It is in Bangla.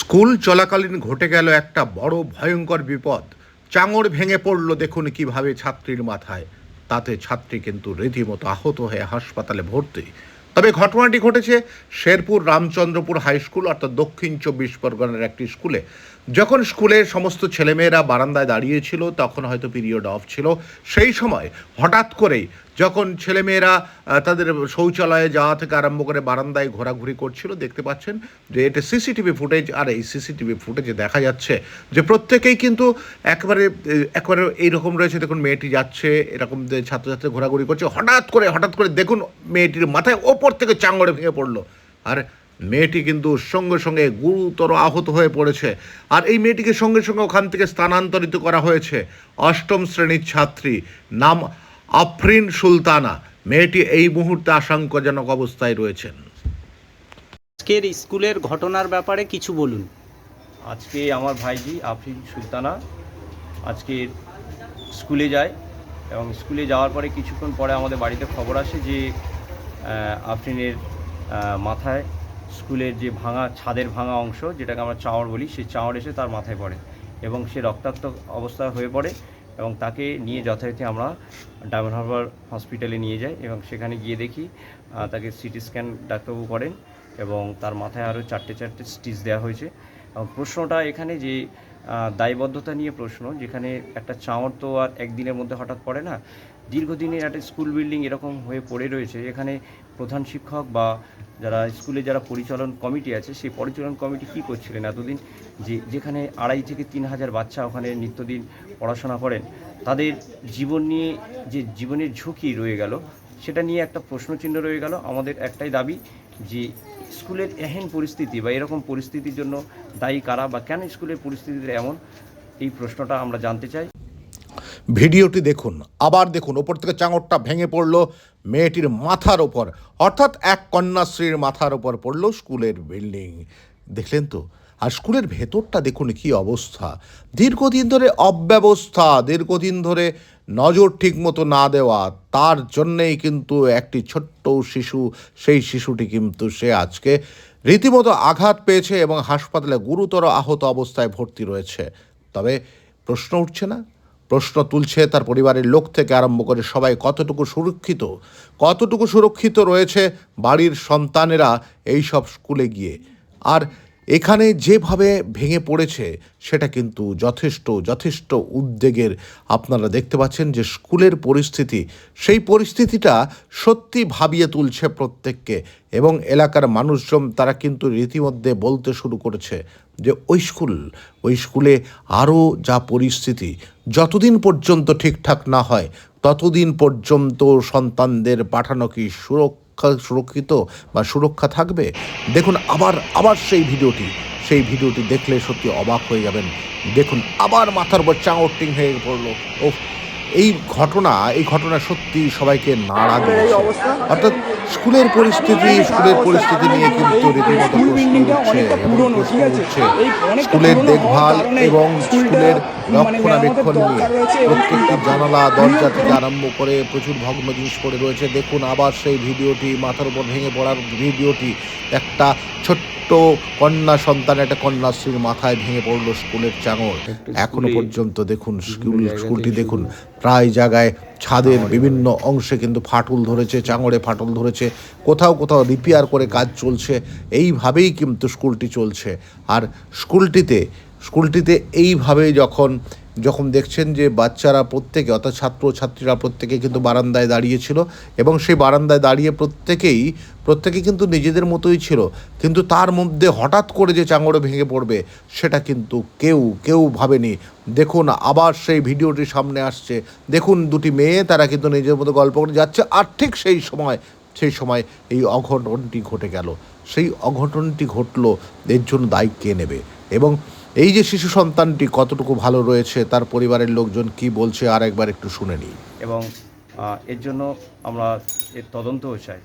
স্কুল চলাকালীন ঘটে গেল একটা বড় ভয়ঙ্কর বিপদ। চাঙড় ভেঙে পড়ল দেখুন কীভাবে ছাত্রীর মাথায়। তাতে ছাত্রী কিন্তু রীতিমতো আহত হয়ে হাসপাতালে ভর্তি। তবে ঘটনাটি ঘটেছে শেরপুর রামচন্দ্রপুর হাই স্কুল অর্থাৎ দক্ষিণ চব্বিশ পরগনার একটি স্কুলে। যখন স্কুলের সমস্ত ছেলেমেয়েরা বারান্দায় দাঁড়িয়েছিল তখন হয়তো পিরিয়ড অফ ছিল। সেই সময় হঠাৎ করেই যখন ছেলেমেয়েরা তাদের শৌচালয়ে যাওয়া থেকে আরম্ভ করে বারান্দায় ঘোরাঘুরি করছিল, দেখতে পাচ্ছেন যে এটা সিসিটিভি ফুটেজ, আর এই সিসিটিভি ফুটেজে দেখা যাচ্ছে যে প্রত্যেকেই কিন্তু একবারে একবারে এইরকম রয়েছে। দেখুন, মেয়েটি যাচ্ছে, এরকম ছাত্রছাত্রী ঘোরাঘুরি করছে, হঠাৎ করে হঠাৎ করে দেখুন মেয়েটির মাথায় ওপর থেকে চাঙ্গড়ে ভেঙে পড়ল। আর মেয়েটি কিন্তু সঙ্গে সঙ্গে গুরুতর আহত হয়ে পড়েছে। আর এই মেয়েটিকে সঙ্গে সঙ্গে ওখান থেকে স্থানান্তরিত করা হয়েছে। অষ্টম শ্রেণির ছাত্রী, নাম আফরিন সুলতানা মেয়েটি এই মুহূর্তে আশঙ্কাজনক অবস্থায় রয়েছেন। আজকের স্কুলের ঘটনার ব্যাপারে কিছু বলুন। আজকে আমার ভাইজি আফরিন সুলতানা আজকে স্কুলে যায় এবং স্কুলে যাওয়ার পরে কিছুক্ষণ পরে আমাদের বাড়িতে খবর আসে যে আফরিনের মাথায় স্কুলের যে ভাঙা ছাদের ভাঙা অংশ যেটাকে আমরা চাওয়ার বলি সেই চাওয়ার এসে তার মাথায় পড়ে এবং সে রক্তাক্ত অবস্থায় হয়ে পড়ে। এবং তাকে নিয়ে যথারীতি আমরা ডায়মন্ড হারবার হসপিটালে নিয়ে যাই এবং সেখানে গিয়ে দেখি তাকে সিটি স্ক্যান ডাক্তারবাবু করেন এবং তার মাথায় আরও চারটে চারটে স্টিচ দেওয়া হয়েছে। এবং প্রশ্নটা এখানে যে দায়বদ্ধতা নিয়ে প্রশ্ন, যেখানে একটা চাওয়ার তো আর একদিনের মধ্যে হঠাৎ পড়ে না, দীর্ঘদিনের একটা স্কুল বিল্ডিং এরকম হয়ে পড়ে রয়েছে, এখানে প্রধান শিক্ষক বা যারা স্কুলে যারা পরিচালন কমিটি আছে, সেই পরিচালন কমিটি কী করছিলেন এতদিন? যে যেখানে আড়াই থেকে তিন হাজার বাচ্চা ওখানে নিত্যদিন পড়াশোনা করেন, তাদের জীবন নিয়ে যে জীবনের ঝুঁকি রয়ে গেল, সেটা নিয়ে একটা প্রশ্নচিহ্ন রয়ে গেল। আমাদের একটাই দাবি যে স্কুলের এহেন পরিস্থিতি বা এরকম পরিস্থিতির জন্য দায়ী কারা বা কেন স্কুলের পরিস্থিতিতে এমন, এই প্রশ্নটা আমরা জানতে চাই। ভিডিওটি দেখুন। আবার দেখুন, ওপর থেকে চাঙড়টা ভেঙে পড়ল মেয়েটির মাথার ওপর। অর্থাৎ এক কন্যাশ্রীর মাথার ওপর পড়ল স্কুলের বিল্ডিং। দেখলেন তো? আর স্কুলের ভেতরটা দেখুন কি অবস্থা। দীর্ঘদিন ধরে অব্যবস্থা, দীর্ঘদিন ধরে নজর ঠিক মতো না দেওয়া। তার জন্যেই কিন্তু একটি ছোট্ট শিশু, সেই শিশুটি কিন্তু সে আজকে রীতিমতো আঘাত পেয়েছে এবং হাসপাতালে গুরুতর আহত অবস্থায় ভর্তি রয়েছে। তবে প্রশ্ন উঠছে না? প্রশ্ন তুলছে তার পরিবারের লোক থেকে আরম্ভ করে সবাই কতটুকু সুরক্ষিত কতটুকু সুরক্ষিত রয়েছে বাড়ির সন্তানেরা এই সব স্কুলে গিয়ে। আর এখানে যেভাবে ভেঙে পড়েছে, সেটা কিন্তু যথেষ্ট যথেষ্ট উদ্বেগের। আপনারা দেখতে পাচ্ছেন যে স্কুলের পরিস্থিতি, সেই পরিস্থিতিটা সত্যি ভাবিয়ে তুলছে প্রত্যেককে এবং এলাকার মানুষজন, তারা কিন্তু রীতিমধ্যে বলতে শুরু করেছে যে, ওই স্কুল, ওই স্কুলে আরও যা পরিস্থিতি, যতদিন পর্যন্ত ঠিকঠাক না হয়, ততদিন পর্যন্ত সন্তানদের পাঠানো কি সুরক্ষা সুরক্ষিত বা সুরক্ষা থাকবে? দেখুন আবার আবার সেই ভিডিওটি। সেই ভিডিওটি দেখলে সত্যি অবাক হয়ে যাবেন। দেখুন, আবার মাথার উপর চাঙটিং হয়ে পড়ল। ও এই ঘটনা এই ঘটনা সত্যি সবাইকে নাড়া দিয়েছে। অর্থাৎ স্কুলের পরিস্থিতি স্কুলের পরিস্থিতি নিয়ে কিন্তু রীতিমতো প্রশ্ন উঠছে প্রশ্ন উঠছে স্কুলের দেখভাল এবং স্কুলের রক্ষণাবেক্ষণ নিয়ে। প্রত্যেকটি জানালা দরজা থেকে আরম্ভ করে প্রচুর ভগ্ন জিনিস পড়ে রয়েছে। দেখুন আবার সেই ভিডিওটি মাথার উপর ভেঙে পড়ার ভিডিওটি। একটা ছোট্ট কন্যা সন্তান একটা কন্যাশ্রীর মাথায় ভেঙে পড়ল স্কুলের চাঙর এখনও পর্যন্ত দেখুন স্কুল স্কুলটি দেখুন প্রায় জায়গায় ছাদের বিভিন্ন অংশে কিন্তু ফাটল ধরেছে চাঙড়ে ফাটল ধরেছে কোথাও কোথাও রিপেয়ার করে কাজ চলছে এইভাবেই কিন্তু স্কুলটি চলছে। আর স্কুলটিতে স্কুলটিতে এইভাবে যখন যখন দেখছেন যে বাচ্চারা প্রত্যেকে, অর্থাৎ ছাত্র ছাত্রীরা প্রত্যেকে কিন্তু বারান্দায় দাঁড়িয়েছিল এবং সেই বারান্দায় দাঁড়িয়ে প্রত্যেকেই, প্রত্যেকে কিন্তু নিজেদের মতোই ছিল। কিন্তু তার মধ্যে হঠাৎ করে যে চাঙড়ে ভেঙে পড়বে, সেটা কিন্তু কেউ কেউ ভাবেনি। দেখুন, আবার সেই ভিডিওটি সামনে আসছে। দেখুন, দুটি মেয়ে, তারা কিন্তু নিজের মতো গল্প করে যাচ্ছে আর ঠিক সেই সময় সেই সময় এই অঘটনটি ঘটে গেল। সেই অঘটনটি ঘটলো, এর জন্য দায়ী কে নেবে? এবং এই যে শিশু সন্তানটি কতটুকু ভালো রয়েছে, তার পরিবারের লোকজন কি বলছে আর একবার একটু শুনে নিই। এবং এর জন্য আমরা এর তদন্তও চাই।